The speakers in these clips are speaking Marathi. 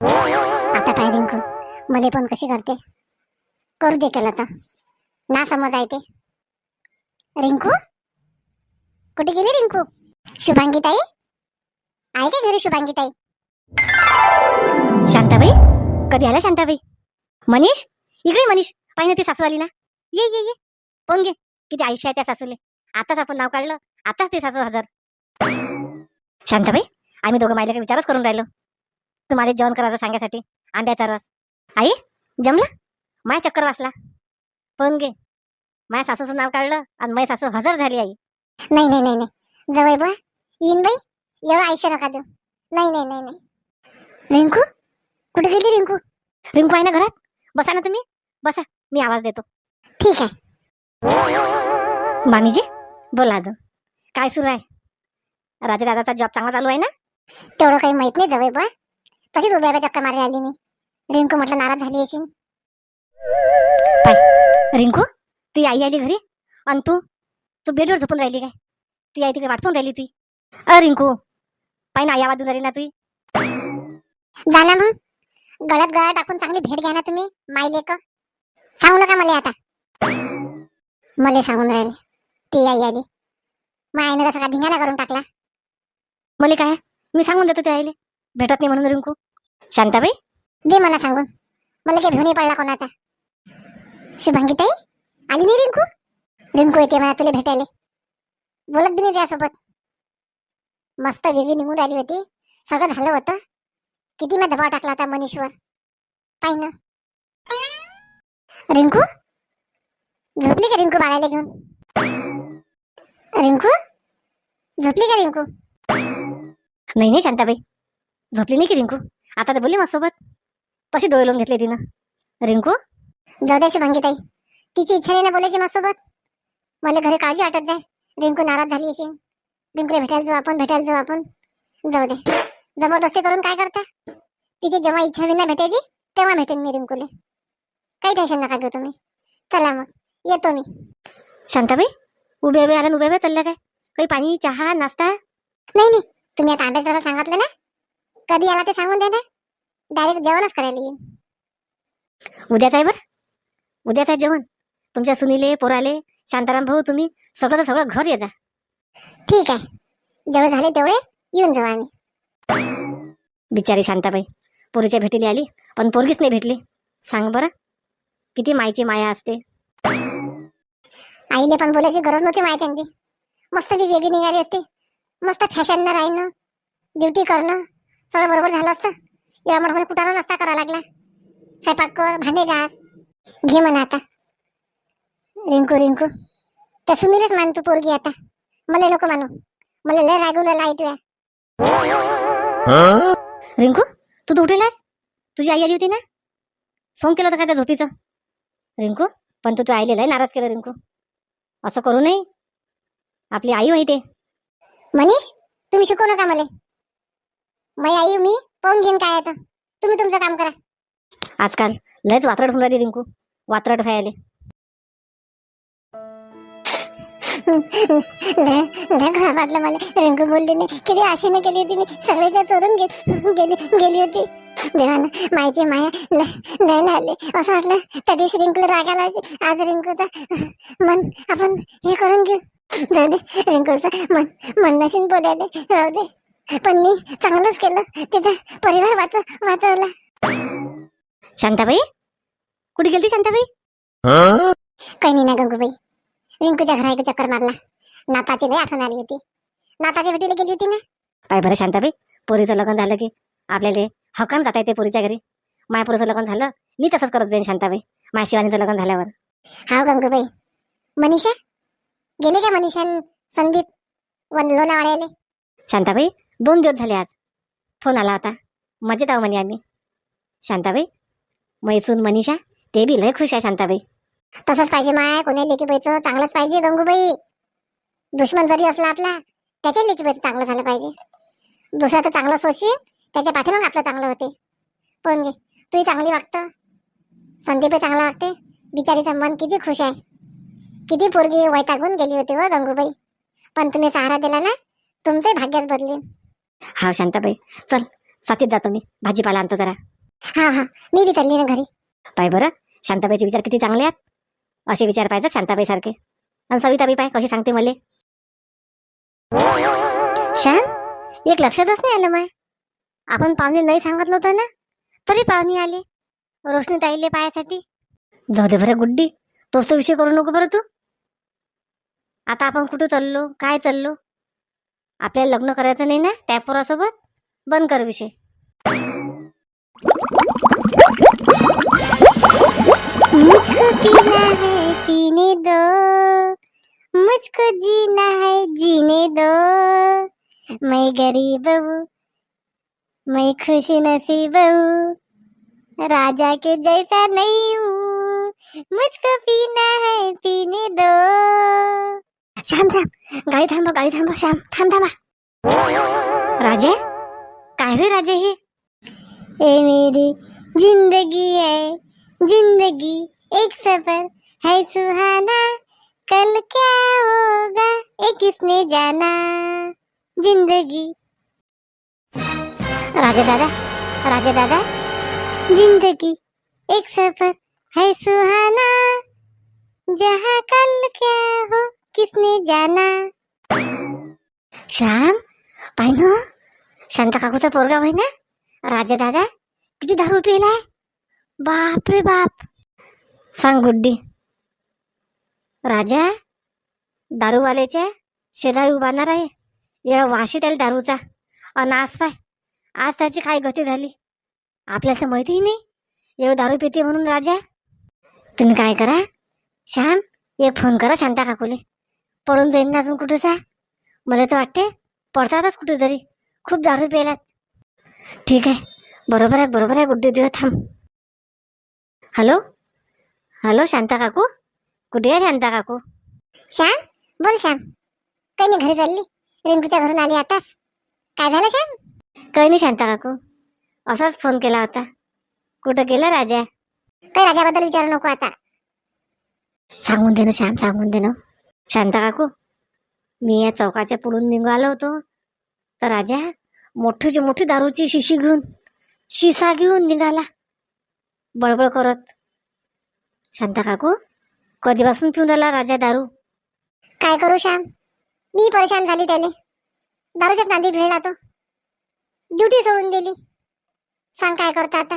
आता काय रिंकू मले पण कशी करते? करू दे केलं तर ना समज आहे ते. रिंकू? कुठे गेली रिंकू? शुभांगी ताई आहे का घरी शुभांगी ताई शांताबाई? कधी आला शांताबाई? मनीष? इकडे मनीष. पाहिजे ते सासू आली ना ये ये ये. पण घे. किती आयुष्य आहे त्या सासूले. आताच आपण नाव काढलं. आताच ते सासू हजर. शांताबाई आम्ही दोघं माझ्या विचारच करून राहिलो. तुम्हाला जेवण करायचं सांगायसाठी. आंब्याचा रस. आई जमलं? माय चक्कर वाचला. पण घे माझ्या सासूचं नाव काढलं आणि माझी सासू हजर झाली आई. नाही नाही नाही नाही. जवळ बा येईन बाई. एवढं आयुष्य नका देऊ. नाही नाही नाही नाही. रिंकू? कुठे गेली रिंकू? रिंकू आहे ना घरात? बसा ना तुम्ही. बसा. मी आवाज देतो. ठीक आहे. मामीजी बोला अजून. काय सुरू आहे? राजा दादाचा जॉब चांगला चालू आहे ना? तेवढं काही माहीत नाही जवळ बा तशीच उभ्या उभ्या चक्कर मारायला आली मी. रिंकू म्हटलं नाराज झाली अशी रिंकू ती आई आली घरी. आणि तू? तू बेडवर झोपून राहिली काय? ती आई तिकडे वाटपून राहिली ती. अ रिंकू पाय ना आई आवाज देऊन राहिली ना तू जा ना मग. गळ्यात गळा टाकून चांगली भेट घ्या ना तुम्ही माई लेक सांगू नका मला आता. मला सांगून राहिले. ती आई आली. मग आईनं सगळा धिंगाणा करून टाकला. मला काय? मी सांगून देतो त्या आईले. भेटत नाही म्हणून रिंकू. शांताबाई? दे मला सांगून. मला काही भिवणी पडला कोणाचा. शुभांगी ताई आली नाही रिंकू? रिंकू येते मला तुला भेटायला. बोलत बी नाही त्यासोबत. मस्त वेगळी निघून आली होती. सगळं झालं होतं. किती मी दबाव टाकला होता मनीषवर. पाय ना. रिंकू? झोपली का रिंकू बाळाला घेऊन? रिंकू? झोपली का रिंकू? नाही नाही शांताबाई. झोपली नाही की रिंकू? आता तर बोलली माझ्यासोबत. तशी डोळे लावून घेतले तिनं? रिंकू? जाऊ द्या शुभांगी ताई. तिची इच्छा नाही ना बोलायची माझ्यासोबत. मला घरी काळजी वाटत जाय रिंकू नाराज झाली अशी. रिंकूला भेटायला जाऊ आपण भेटायला जाऊ आपण. जाऊ दे. जबरदस्ती करून काय करता? तिची जेव्हा इच्छा होईल ना भेटायची तेव्हा भेटेन मी रिंकूले. काही टेन्शन नका घेऊ तुम्ही. चला मग. येतो मी. शांताबाई उभे उभे आणि उभे उभे चालल्या काय? काही पाणी चहा नाश्ता? नाही नाही. तुम्ही आता करायला सांगितलं ना? कधी आला ते सांगून ना. डायरेक्ट जेवणच करायला येईन. उद्याच आहे बरं. उद्याच आहे जेवण. तुमच्या सुनीले पोराले शांताराम भाऊ तुम्ही सगळं सगळं घर ये जा. ठीक आहे. जेवढे झाले तेवढे येऊन जाऊ आम्ही. बिचारी शांताबाई पोरीच्या भेटीला आली पण पोरगीच नाही भेटली. सांग बरं किती मायची माया असते. आईले पण बोलायची गरज नव्हती माहिती मस्त ती वेगळी निघाली असते. मस्त फॅशननं राहणं ड्युटी करणं. सगळं बरोबर झालं असतं. या म्हणून कुठाला नसता करा लागला. स्वयंपाक कर भांडे घास. घे म्हणा आता. रिंकू रिंकू. त्या सुनीलच मान तू पोरगी आता. मला नको मानू. मला लय रागवलं लाई तुया. रिंकू तू तर उठेलास. तुझी आई आली होती ना? सोंग केलं होतं काय त्या झोपीचं? रिंकू पण तू तू आईले लय नाराज केलं रिंकू. असं करू नये. आपली आई होई ते. मनीष तुम्ही शिकवू नका मला. मै आई मी पाहून घेईन काय आता तुम्ही तुमचं काम करा. आजकाल लयच वात्रट होऊन राहिली रिंकू. वात्रट व्हायले. खराब वाटलं मला. रिंकू बोलली नाही किती आशेने केली होती मी. सगळ्याच्या चोरून गे- गेली गेली होती. देवानं मायची माया लय लय लागली असं वाटलं त्या दिवशी रिंकूला रागाला अशी. आज रिंकूचा मन आपण हे करून घेऊ. जाऊ दे रिंकूचं मन मन नशीन बोलायला राहू दे. पण मी चांगलंच केलं. तिचा परिवार वाच वाचवला. शांताबाई? कुठे गेलती शांताबाई? काही नाही ना गंगूबाई. रिंकूच्या घरा एक चक्कर मारला. नाताची लय आठवण आली होती. नाताच्या भेटीला गेली होती ना? काय बरं शांताबाई पोरीचं लग्न झालं की आपल्याला हक्कान जाता येते पोरीच्या घरी. माया पोरीचं लग्न झालं मी तसंच करत जाईन शांताबाई माझ्या शिवानीचं लग्न झाल्यावर. हा गंगूबाई. मनीषा? गेले का मनीषा न संदीप? वन लोणावाड्याले शांताबाई दोन दिवस झाले आज. फोन आला होता. मजेत आहो म्हणे आम्ही. शांताबाई मैसून मनीषा ते बी लय खुश आहे शांताबाई. तसंच पाहिजे माय कोण्या लेकीबाईचं चांगलंच पाहिजे गंगूबाई. दुश्मन जरी असला आपला त्याच्या लेकीबाईचं चांगलं झालं पाहिजे. दुसरा तर चांगलं सोशील त्याच्या पाठीमाग आपलं चांगलं होते. पण घे. तूही चांगली वागतं. संदीपही चांगला वागते. बिचारीचं मन किती खुश आहे. किती पोरगी वैतागून गेली होती व गंगूबाई. पण तुम्ही सहारा दिला ना तुमचे भाग्यच बदलेन हा शांताबाई. चल साथीत जातो मी. भाजीपाला आणतो जरा. हा हा. मी बी चालली ना घरी. पाय बरं. शांताबाईचे विचार किती चांगले आहेत? असे विचार पाहिजे शांताबाई सारखे आणि सविताबाई पाय कशी सांगते मले. श्याम एक लक्षातच नाही आलं माय. आपण पाहुणे नाही सांगितलं होतं ना? तरी पाहुणे आले. रोशनी ताईले पायासाठी. जाऊ दे बरं गुड्डी. तोच तो विषय करू नको बरं तू. आता आपण कुठं चाललो? काय चाललो? आपल्याला लग्न करायचं नाही ना? त्या पोरासोबत? बंद कर विषय. मुझको पीना है पीने दो। मुझको जीना है जीने दो। मैं गरीब हूँ मैं खुश नसीब हूँ। राजा के जैसा नहीं हूँ। मुझको पीना है पीने दो। श्याम श्याम. गाडी थांबा गाडी थांबा श्याम. थांब थांबा. राजे? काय रे राजे हे? ये मेरी ज़िंदगी है ज़िंदगी एक सफ़र है सुहाना। कल क्या होगा ये किसने जाना? ज़िंदगी। राजे दादा राजे दादा. ज़िंदगी एक सफ़र है सुहाना। जहाँ कल क्या हो किसने जाना? श्याम? पाय ना शांता काकूचा पोरगा होय ना दादा किती दारू पिलाय? बाप रे बाप. सांग गुड्डी राजा दारूवाल्याच्या शेजारी उभारणार आहे. येळा वाशी त्याला दारूचा. अन आज पाय आज त्याची काय गती झाली? आपल्याला तर माहितीही नाही. एवढं दारू पिते म्हणून राजा. तुम्ही काय करा? श्याम एक फोन करा शांता काकूले. पळून जाईन ना अजून कुठेचा मला तर वाटते पडतातच कुठेतरी खूप दारू प्यायलात. ठीक आहे. बरोबर आहे बरोबर आहे. गुड्डू देऊ थांब. हॅलो? हॅलो शांता काकू? कुठे आहे शांता काकू? श्याम बोल श्याम. काही नाही घरी चालली. रिंकूच्या घरून आली आताच. काय झालं श्याम? काही नाही शांता काकू. असाच फोन केला होता. कुठं गेला राजा? काही राजाबद्दल विचारू नको आता. सांगून दे ना श्याम सांगून दे ना. शांता काकू मी या चौकाच्या पुढून निघालो होतो. तर राजा मोठीची मोठी दारूची शिशी घेऊन शिसा घेऊन निघाला. बळबळ करत. शांता काकू कधीपासून पिऊन राहिला राजा दारू? काय करू श्याम? मी परेशान झाली त्याने. दारूच्याच नांदी भिळला तो. ड्युटी सोडून दिली. सांग काय करता आता?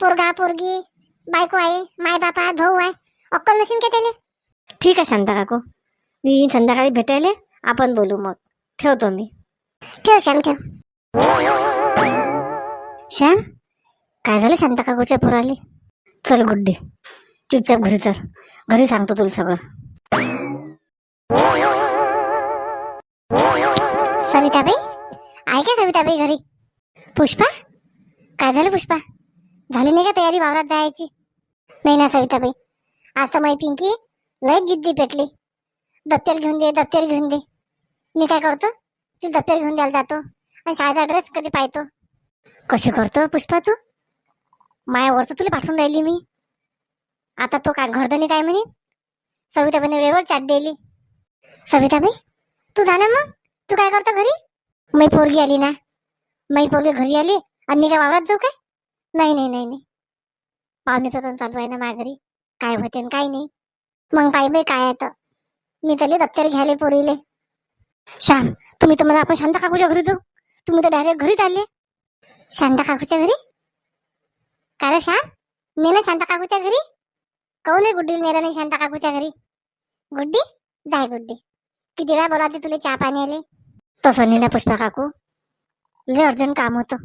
पोरगा पोरगी बायको आहे माय बापा भाऊ आहे अक्कल नसेल का त्याने ठीक आहे शांता काकू मी येईन संध्याकाळी भेटायला आपण बोलू मग. ठेवतो मी. ठेव श्याम ठेव. श्याम काय झालं शांता काकूच्या पोराले? चल गुड्डी. चुपचाप घरी चल. घरी सांगतो तुला सगळं. सविताबाई? आहे का सविताबाई घरी. पुष्पा? काय झालं पुष्पा? झाली नाही का तयारी वावरात जायची? नाही ना सविताबाई. आज तर माझी पिंकी लय जिद्दी पेटली. दप्तर घेऊन दे दप्तर घेऊन दे. मी काय करतो? तू दप्तर घेऊन द्यायला जातो. आणि शाळेचा ड्रेस कधी पाहतो? कशी करतो पुष्पा तू? मायावरचं तुला पाठवून राहिली मी. आता तो काय घरधनी काय म्हणे? सविताबाईने वेळेवर चाट दिली. सविताबाई तू जा ना मग. तू काय करतो घरी? मी पोरगी आली ना. मै पोरगी घरी आली आणि मी काय वावरात जाऊ काय? नाही नाही नाही नाही. पाहुणेचं तर चालू आहे ना माझ्या घरी काय होते आणि काय नाही. मग पाहिजे काय आहे तर? मी चालले दप्तर घ्यायला पोरीले. श्याम तुम्ही तर मला आपण शांता काकूच्या घरी जाऊ. तुम्ही तर डायरेक्ट घरी चालले. शांता काकूच्या घरी? काय श्याम मी ना शांता काकूच्या घरी. काऊन नाही गुड्डी? नेलं नाही शांता काकूच्या घरी. गुड्डी? जाय गुड्डी. किती वेळा बोलावते तुला चहा पाणी आले. तसं नाही पुष्पा काकू. लय अर्जंट काम होतं.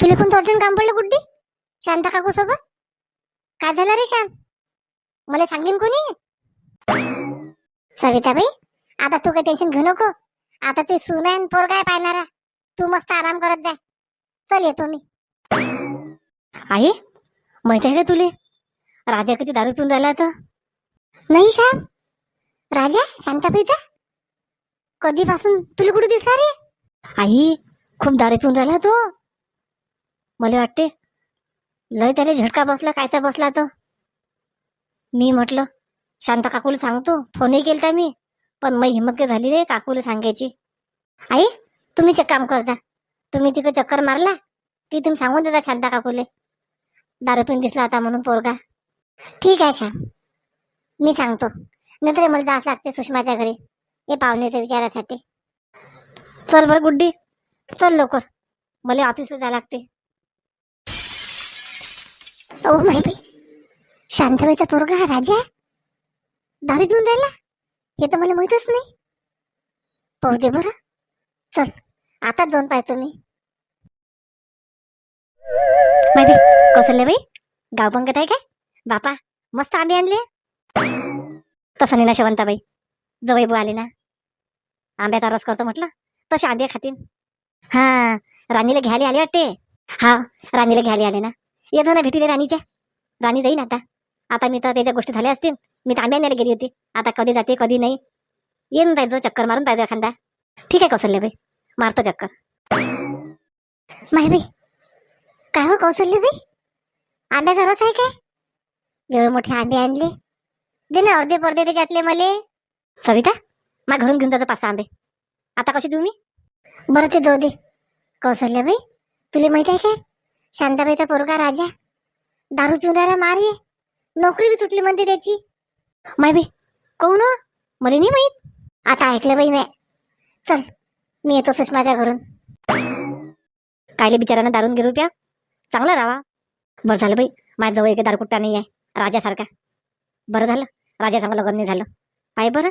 तुला कोणतं अर्जंट काम पडलं गुड्डी? शांता काकू सोबत काय झालं रे श्याम मला सांगेन कोणी? सविताबाई आता तू काही टेन्शन घेऊ नको. आता ते सून पोर काय पाहणारा तू मस्त आराम करत जा. चल येतो मी. आई माहिती आहे का तुले? राजा किती दारू पिऊन राहिला तर नाही श्याम. राजा शांताबाईचा कधीपासून? तुला कुठे दिसला रे? आई खूप दारू पिऊन राहिला तो. मला वाटते लय त्याला झटका बसला कायचा बसला तो. मी म्हटलं शांता काकूला सांगतो फोनही केलता मी पण मग हिंमत काय झाली रे काकूला सांगायची. आई तुम्हीच एक काम करता. तुम्ही तिकडे चक्कर मारला की तुम्ही सांगून देता शांता काकूले. दारू पिऊन दिसला होता म्हणून पोरगा. ठीक आहे श्याम. मी सांगतो. नंतर मला जावंच लागते सुषमाच्या घरी हे पाहुण्याच्या विचारासाठी. चल बरं गुड्डी. चल लवकर. मला ऑफिसला जायला लागते. ओ माय बाई. शांताबाईचा पोरगा हा राजा? आहे? दारू पिऊन राहिला? हे तर मला माहितच नाही. पाहू दे बरं. चल आता जाऊन पाहतो मी. माहिती कौशल्य बाई? गाव पंगत आहे काय? बापा मस्त आंबे आणले. तसं नाही ना शवंताबाई. जवळ बू आले ना. आंब्याचा रस करतो म्हटलं. तसे आंबे खातील हा राणीला घ्यायला आले वाटते. हा राणीला घ्यायला आले ना. येतो ना भेटीले राणीच्या. राणी जाईन आता. आता मी तर त्याच्या गोष्टी झाल्या असतील मी तर आंबे आणायला गेली होती. आता कधी जाते कधी नाही. येऊन पाहिजे चक्कर मारून पाहिजे एखादा. ठीक आहे कौशल्यबाई मारतो चक्कर. बाई काय हो कौशल्य बाई? आंब्याचा रस आहे काय? एवढे मोठे आंबे आणले. दे ना अर्धे पडदे त्याच्यातले मले. सविता मा घरून घेऊन जातो पाच आंबे. आता कशी देऊ मी? बरं ते जाऊ दे. कौशल्य बाई तुला माहीत आहे काय? शांताबाईचा पोरगा राजा. दारू पिऊन राहिला मारे नोकरी बी सुटली म्हणते त्याची. माय बाई कोण मला नाही माहीत. आता ऐकलं बाई मी. चल मी येतो सुषमाच्या घरून. कायले बिचाऱ्यांना दारून घेऊ प्या. चांगलं राहा बरं झालं बाई माझ्याजवळ एक दारकुट्टा नाही आहे राजासारखा. बरं झालं राजा चांगलं लग्न नाही झालं. पाय बरं.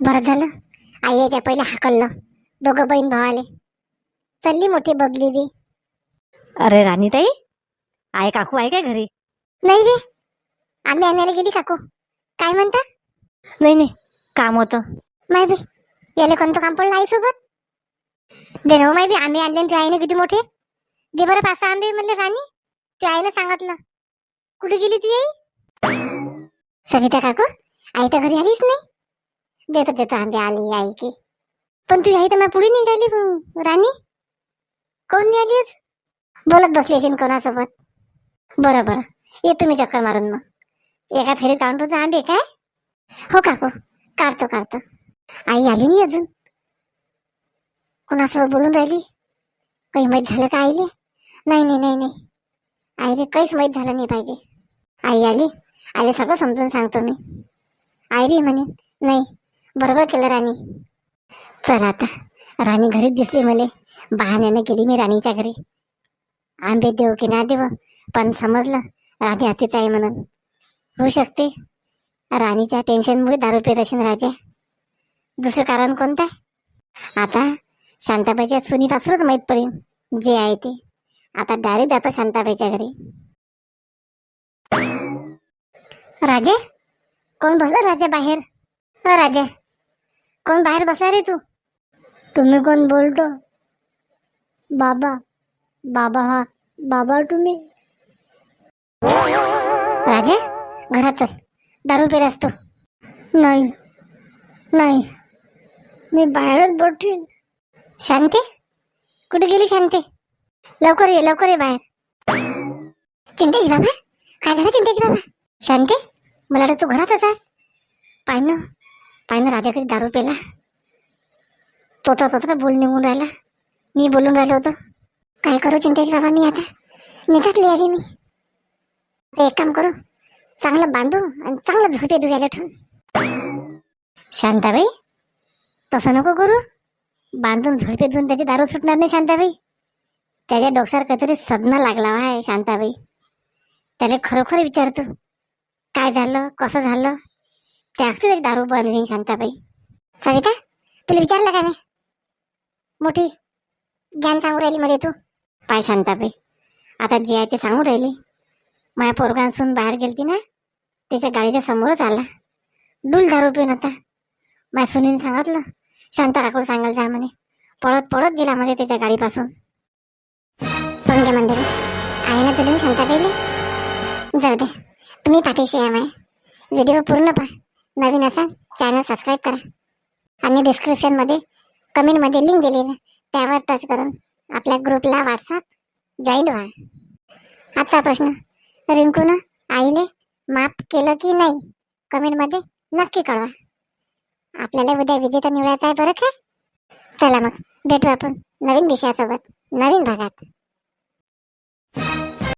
बरं झालं. आई याच्या पहिले हाकललं. दोघं बहीण भावाले. चालली मोठी बबली बी. अरे राणीताई आहे काकू आहे काय घरी? नाही रे. आम्ही आणायला गेली काकू. काय म्हणता? नाही नाही. काम होतं. माय बी याला कोणतं काम पडलं आई सोबत दे ना हो माय बी आम्ही आणले आणि ते आईने किती मोठे? दे बरं पाच सहा आंबे म्हणले राणी. ते आईनं सांगितलं. कुठे गेली ती आई? सविता काकू आई तर घरी आलीच नाही. देतो देतो आंबे आली आई की. पण तुझी आई तर मग पुढे निघाली राणी. कोण आज? बोलत बसली असेल कोणासोबत. बरं बरं येतो मी चक्कर मारून मग. एका फेरीत काउंटरचा आंबे काय? हो काकू काढतो काढतो. आई आली नाही अजून? कोणासोबत बोलून राहिली? काही माहीत झालं का आईले? नाही नाही नाही नाही. आईले काहीच माहीत झालं नाही पाहिजे. आई आली. आईले सगळं समजून सांगतो मी. आई बी म्हणे नाही बरोबर केलं राणी. चल आता. राणी घरीच दिसली मला. बहाण्यानं गेली मी राणीच्या घरी. आंबे देऊ की ना देऊ? पण समजलं राणी हातीच आहे म्हणून. होऊ शकते. राणीच्या टेन्शनमुळे दारू पित असेल राजा. दुसरं कारण कोणतं? आहे आता शांताबाईच्या सुनीपासूनच माहीत पडेल जे आहे ते. आता डायरेक्ट जातो शांताबाईच्या घरी. राजे? कोण बसला राजा बाहेर? अ राजा. कोण बाहेर बसला रे तू? तुम्ही कोण बोलतो? बाबा. बाबा हा. बाबा तुम्ही? राजा घरात चल. दारू पेर असतो. नाही. नाही. मी बाहेरच बठीन शांती? कुठे गेली शांती? लवकर ये लवकर ये बाहेर. चिंतेश बाबा? काय झालं चिंतेश बाबा? शांती? मला वाटतं तू घरातच आहेस पाय ना पाय ना राजा कधी दारू पेला तोत्र तोत्र बोल निघून राहिला. मी बोलून राहिलो होतो. काय करू चिंतेश बाबा मी आता निघतली आली मी. आता एक काम करू चांगलं बांधू आणि चांगलं झोपे दुखायला ठेवून शांताबाई तसं नको करू. बांधून झुडपे धुवून त्याची दारू सुटणार नाही शांताबाई. त्याच्या डोक्यावर काहीतरी सदना लागला आहे शांताबाई. त्याला खरोखर विचारतो काय झालं कसं झालं? त्या त्याची दारू बंद होईन शांताबाई. सविता तुला विचारलं का मी? मोठी ज्ञान सांगू राहिली मध्ये तू. पाय शांताबाई. आता जे आहे ते सांगू राहिली. माझ्या पोरगांसून बाहेर गेलती ना त्याच्या गाडीच्या समोरच आला. डूल दारू पिऊन होता. माझ्या सुनीने सांगितलं शांता काकू सांगायला जा म्हणे. पळत पळत गेला मध्ये त्याच्या गाडीपासून. पण घ्या मंडळी? आहे ना तुला शांता पाहिजे जाऊ दे. तुम्ही पाठीशी आहे माझ्या व्हिडिओ पूर्ण पहा. नवीन असाल चॅनल सबस्क्राईब करा. आणि डिस्क्रिप्शनमध्ये कमेंटमध्ये लिंक दिलेलं त्यावर टच करून. आपल्या ग्रुपला व्हॉट्सअप जॉईन व्हा. आजचा प्रश्न. रिंकूनं आईले माफ केलं की नाही? कमेंटमध्ये नक्की कळवा. आपल्याला उद्या विजेता निवडायचा आहे बरं का? चला मग भेटू आपण नवीन विषयासोबत नवीन भागात.